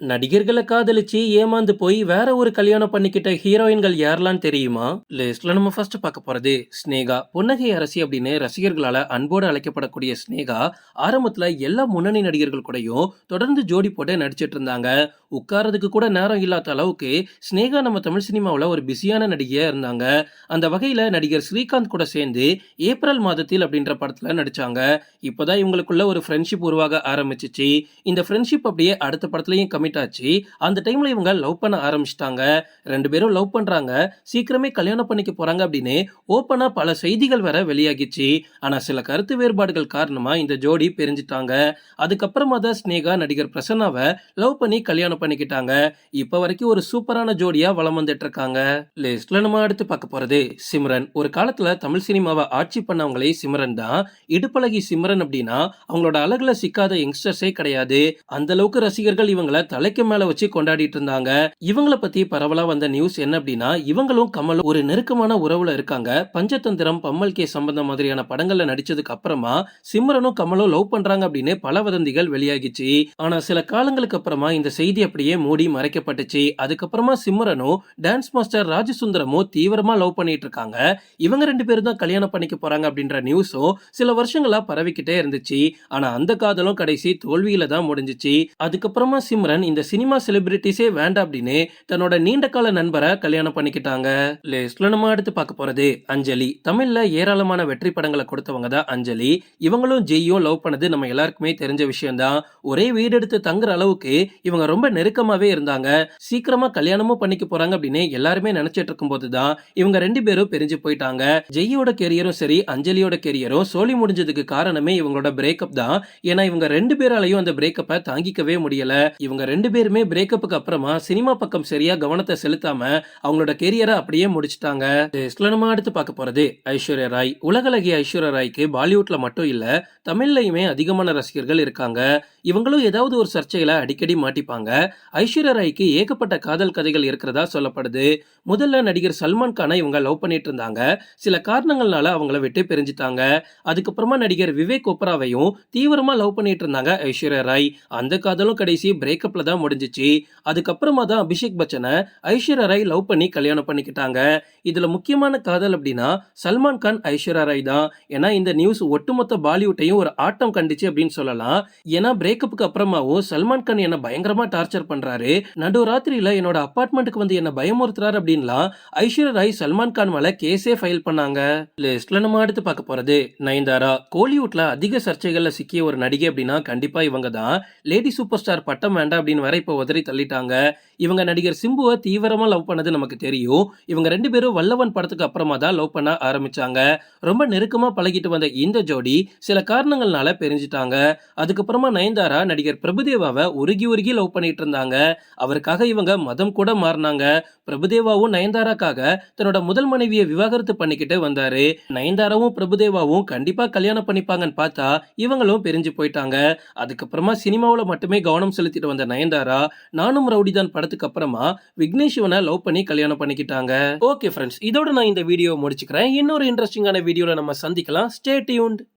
நடிகர்களை காதலிச்சு ஏமாந்து போய் வேற ஒரு கல்யாணம் பண்ணிக்கிட்ட ஹீரோயின்கள் யாரெல்லாம் தெரியுமா? லிஸ்ட்ல நம்ம ஃபர்ஸ்ட் பார்க்க போறது ஸ்னேகா. புன்னகை அரசி அப்படின்னு ரசிகர்களால அன்போடு அழைக்கப்படக்கூடிய ஸ்னேகா ஆரம்பத்துல எல்லா முன்னணி நடிகர்கள் கூடயும் தொடர்ந்து ஜோடி போட்டு நடிச்சிட்டு இருந்தாங்க. உட்காரதுக்கு கூட நேரம் இல்லாத அளவுக்கு ஸ்னேகா நம்ம தமிழ் சினிமாவில் ஒரு பிஸியான நடிகையாக இருந்தாங்க. அந்த வகையில் நடிகர் ஸ்ரீகாந்த் கூட சேர்ந்து ஏப்ரல் மாதத்தில் அப்படின்ற படத்தில் நடித்தாங்க இப்போதான் இவங்களுக்குள்ள ஒரு ஃப்ரெண்ட்ஷிப் உருவாக ஆரம்பிச்சிச்சு. இந்த ஃப்ரெண்ட்ஷிப் அப்படியே அடுத்த படத்துலையும் கமிட் ஆச்சு. அந்த டைமில் இவங்க லவ் பண்ண ஆரம்பிச்சிட்டாங்க. ரெண்டு பேரும் லவ் பண்ணுறாங்க சீக்கிரமே கல்யாணம் பண்ணிக்க போகிறாங்க அப்படின்னு ஓப்பனாக பல செய்திகள் வேற வெளியாகிச்சு. ஆனால் சில கருத்து வேறுபாடுகள் காரணமாக இந்த ஜோடி பிரிஞ்சிட்டாங்க. அதுக்கப்புறமா தான் ஸ்னேகா நடிகர் பிரசன்னாவை லவ் பண்ணி கல்யாணம் பண்ணிக்கிட்டாங்க. இப்ப வரைக்கும் ஒரு சூப்பரான ஜோடியா வளம் வந்துட்டு இருக்காங்க லிஸ்ட்ல நம்ம அடுத்து பார்க்க போறது சிம்ரன். ஒரு காலத்துல தமிழ் சினிமாவை ஆட்சி பண்ணவங்களே சிம்ரன் தான். இடுப்பழகி சிம்ரன் அப்படின்னா அவங்களோட அழகுல சிக்காத யங்ஸ்டர்ஸே கிடையாது. அந்த அளவுக்கு ரசிகர்கள் இவங்களை தலைக்கு மேல வச்சு கொண்டாடிட்டு இருந்தாங்க. இவங்களை பத்தி பரவலா வந்த நியூஸ் என்ன அப்படின்னா இவங்களும் கமலும் ஒரு நெருக்கமான உறவுல இருக்காங்க. பஞ்சதந்திரம் பம்மல் கே சம்பந்தம் மாதிரியான படங்கள்ல நடிச்சதுக்கு அப்புறமா சிம்ரனும் கமலும் லவ் பண்றாங்க அப்படின்னு பல வதந்திகள் வெளியாகிச்சு. ஆனா சில காலங்களுக்கு அப்புறமா இந்த செய்தி அப்படியே மூடி மறைக்கப்பட்டுச்சு. அதுக்கப்புறமா சிம்ரனும் டான்ஸ் மாஸ்டர் ராஜசுந்தரமும் தீவிரமா லவ் பண்ணிட்டு இருக்காங்க. இவங்க ரெண்டு பேரும் தான் கல்யாணம் பண்ணிக்க போறாங்க அப்படின்ற நியூஸும் சில வருஷங்களா பரவிக்கிட்டே இருந்துச்சு. ஆனா அந்த காதலும் கடைசி தோல்வியில தான் முடிஞ்சிச்சு. அதுக்கப்புறமா சிம்ரன் இந்த சினிமா செலிபிரிட்டிஸே வேண்டாம் அப்படின்னு தன்னோட நீண்ட கால நண்பரை கல்யாணம் பண்ணிக்கிட்டாங்க. லிஸ்ட்ல நம்ம அடுத்து பார்க்க போறது அஞ்சலி. தமிழ்ல ஏராளமான வெற்றி படங்களை கொடுத்தவங்க தான் அஞ்சலி. இவங்களும் ஜெய்யும் லவ் பண்ணது நம்ம எல்லாருக்குமே தெரிஞ்ச விஷயம்தான். ஒரே வீடு எடுத்து தங்குற அளவுக்கு இவங்க ரொம்ப நெருக்கமாவே இருந்தாங்க. சீக்கிரமா கல்யாணமும் பண்ணிக்க போறாங்க அப்படின்னு எல்லாருமே நினைச்சிட்டு இருக்கும் தான் இவங்க ரெண்டு பேரும் பிரிஞ்சு போயிட்டாங்க. ஜெய்யோட கெரியரும் சரி அஞ்சலியோட கெரியரும் சோழி முடிஞ்சதுக்கு காரணமே இவங்களோட பிரேக்கப் தான். ஏன்னா இவங்க ரெண்டு பேராலையும் அந்த பிரேக்கப்பை தாங்கிக்கவே முடியல. இவங்க ரெண்டு பேருமே பிரேக்கப்புக்கு அப்புறமா சினிமா பக்கம் சரியா கவனத்தை செலுத்தாம அவங்களோட கெரியரை அப்படியே முடிச்சிட்டாங்க. நம்ம அடுத்து பார்க்க போறது ஐஸ்வர்யா ராய். உலகளகிய ஐஸ்வர்யா ராய்க்கு பாலிவுட்ல மட்டும் இல்ல தமிழ்லயுமே அதிகமான ரசிகர்கள் இருக்காங்க. இவங்களும் ஏதாவது ஒரு சர்ச்சையில அடிக்கடி மாட்டிப்பாங்க. ஐஸ்வர்யா ராய்க்கு ஏகப்பட்ட காதல் கதைகள் இருக்கிறதா சொல்லப்படுது. முதல்ல நடிகர் சல்மான் கானை இவங்க லவ் பண்ணிட்டு இருந்தாங்க சில காரணங்கள்னால அவங்கள விட்டு பிரிஞ்சுட்டாங்க. அதுக்கப்புறமா நடிகர் விவேக் ஒப்ராவையும் தீவிரமா லவ் பண்ணிட்டு இருந்தாங்க ஐஸ்வர்யா ராய். அந்த காதலும் கடைசி பிரேக்கப்ல தான் முடிஞ்சிச்சு. அதுக்கப்புறமா தான் அபிஷேக் பச்சனை ஐஸ்வர்யா ராய் லவ் பண்ணி கல்யாணம் பண்ணிக்கிட்டாங்க. இதுல முக்கியமான காதல் அப்படின்னா சல்மான் கான் ஐஸ்வர்யா ராய் தான். ஏன்னா இந்த நியூஸ் ஒட்டுமொத்த பாலிவுட்டையும் ஒரு ஆட்டம் கண்டுச்சு அப்படின்னு சொல்லலாம். ஏன்னா பிரேக்கப்புக்கு அப்புறமாவும் சல்மான் கான் என்ன பயங்கரமா டார்ச்சர் பண்றாரு. நடு ராத்திரியில என்னோட அப்பார்ட்மெண்ட்டுக்கு வந்து என்ன பயமுறுத்துறாரு அப்படின்லாம் ஐஸ்வர்யா ராய் சல்மான் கான் மேல கேஸே ஃபைல் பண்ணாங்க. லிஸ்ட்ல நம்ம அடுத்து பார்க்க போறது நயன்தாரா. கோலிவுட்ல அதிக சர்ச்சைகள்ல சிக்கிய ஒரு நடிகை அப்படின்னா கண்டிப்பா இவங்க தான். லேடி சூப்பர் ஸ்டார் பட்டம் வேண்டாம் அப்படின்னு வர இப்போ உதறி தள்ளிட்டாங்க. இவங்க நடிகர் சிம்புவை தீவிரமா லவ் பண்ணது நமக்கு தெரியும். இவங்க ரெண்டு பேரும் வல்லவன் படத்துக்கு அப்புறமா தான் லவ் பண்ண ஆரம்பிச்சாங்க. ரொம்ப நெருக்கமா பழகிட்டு வந்த இந்த ஜோடி சில காரணங்கள்னால பிரிஞ்சிட்டாங்க. அதுக்கப்புறமா நயன்தாரா நடிகர் பிரபுதேவாவை உருகி உருகி லவ் பண்ணிட்டு இருந்தாங்க. அவருக்காக இவங்க மதம் கூட மாறினாங்க. பிரபுதேவாவும் நயன்தாராக்காக தன்னோட முதல் மனைவியை விவாகரத்து பண்ணிக்கிட்டு வந்தாரு. நயன்தாராவும் பிரபுதேவாவும் கண்டிப்பா கல்யாணம் பண்ணிப்பாங்கன்னு பார்த்தா இவங்களும் பிரிஞ்சு போயிட்டாங்க. அதுக்கப்புறமா சினிமாவில் மட்டுமே கவனம் செலுத்திட்டு வந்த நயன்தாரா நானும் ரவுடிதான் படத்துக்கு அப்புறமா விக்னேஷ் சிவனை லவ் பண்ணி கல்யாணம் பண்ணிக்கிட்டாங்க. ஓகே ஃப்ரெண்ட்ஸ் இதோட நான் இந்த வீடியோ முடிச்சுக்கிறேன். இன்னொரு இன்ட்ரெஸ்டிங்கான வீடியோவில் நம்ம சந்திக்கலாம். Stay tuned